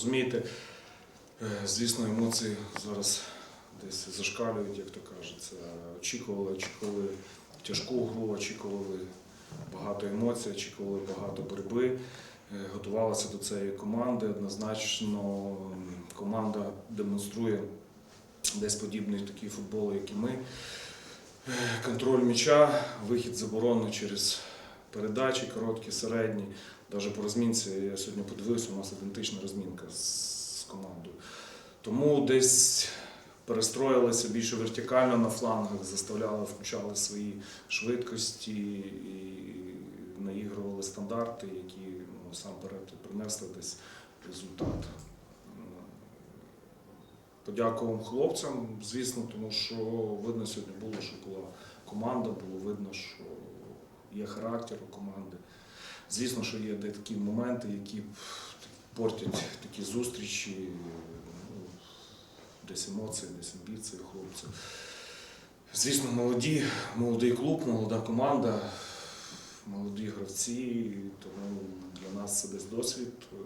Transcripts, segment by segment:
розумієте, е, звісно, емоції зараз десь зашкалюють, як то кажеться. Очікували, очікували тяжку гру, очікували багато емоцій, очікували багато боротьби. Е, Готувалися до цієї команди. Однозначно команда демонструє десь подібний такий футбол, як і ми. Е, Контроль м'яча, вихід з оборони через передачі, короткі, середні. Навіть по розмінці я сьогодні подивився, у нас ідентична розмінка з, командою. Тому десь перестроїлися більше вертикально на флангах, заставляли, включали свої швидкості і наігрували стандарти, які ну, принесли десь результат. Подякував хлопцям, звісно, тому що видно сьогодні було, що була команда, було видно, що є характер у команди. Звісно, що є такі моменти, які портять такі зустрічі, ну, десь емоції, десь амбіції хлопців. Звісно, молоді, молодий клуб, молода команда, молоді гравці, тому для нас це десь досвід е,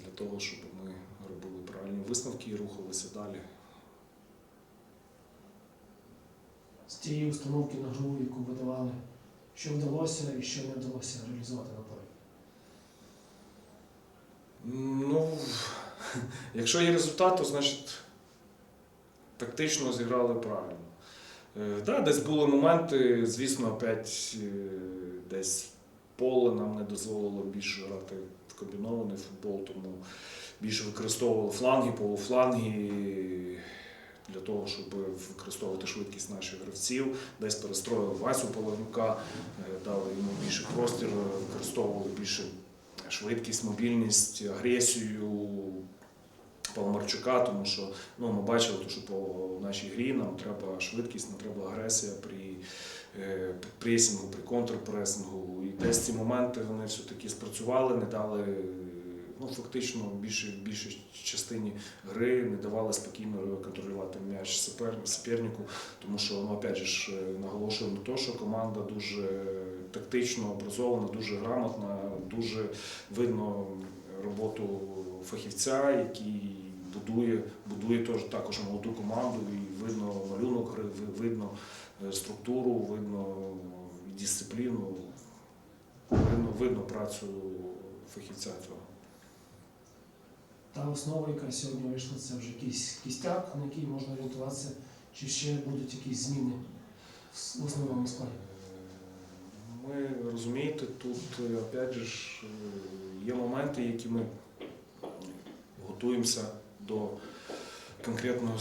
для того, щоб ми робили правильні висновки і рухалися далі. З тієї установки на гру, яку ви давали, що вдалося і що не вдалося реалізувати на полі? Ну, якщо є результат, то значить тактично зіграли правильно. Е, да, десь були моменти, звісно, опять е, десь поле нам не дозволило більше грати в комбінований футбол, тому більше використовували фланги, полуфланги того, щоб використовувати швидкість наших гравців. Десь перестроїли Васю Половнюка, е, дали йому більше простір, використовували більше швидкість, мобільність, агресію Паламарчука, тому що ну, ми бачили, що по нашій грі нам треба швидкість, нам треба агресія при е, пресінгу, при контрпресингу. І десь ці моменти вони все-таки спрацювали, не дали. Ну, фактично, в більшій, більшій частині гри не давали спокійно контролювати м'яч супер- тому що ну, опять же е, наголошую на те, що команда дуже тактично образована, дуже грамотна, дуже видно роботу фахівця, який будує, будує теж також молоду команду, і видно малюнок гри, видно е, структуру, видно дисципліну, видно, видно працю фахівця цього. Та основа, яка сьогодні вийшла, це вже якийсь кістяк, на який можна орієнтуватися, чи ще будуть якісь зміни в основному складі? Ми розумієте, тут е, опять же е, є моменти, які ми готуємося до конкретного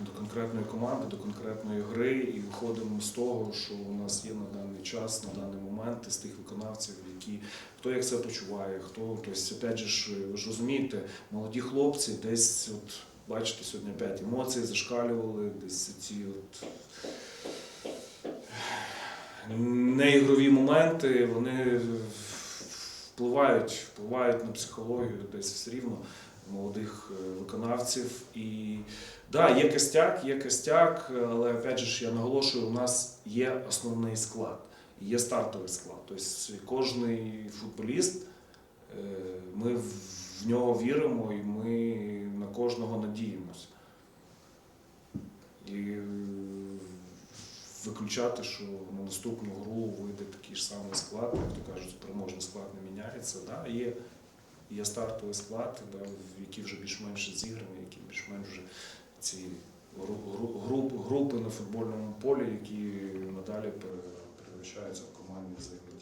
до конкретної команди, до конкретної гри і виходимо з того, що у нас є на даний час, на даний момент з тих виконавців, які хто як себе почуває, хто тобто, опять же ж, ви ж розумієте, молоді хлопці десь от. Бачите, сьогодні опять емоції зашкалювали, десь ці от неігрові моменти, вони впливають, впливають на психологію десь все рівно молодих е, виконавців. І да, є костяк, є костяк, але опять же ж я наголошую, у нас є основний склад, є стартовий склад. Тобто кожний футболіст, е, ми в нього віримо і ми на кожного надіємося. І е, виключати, що на наступну гру вийде такий ж самий склад, як то кажуть, переможний склад не міняється. Да, є, є стартовий склад, да, які вже більш-менш зіграні, які більш-менш вже ці гру- гру- групи на футбольному полі, які надалі пере- перевищаються в командні взаємодії.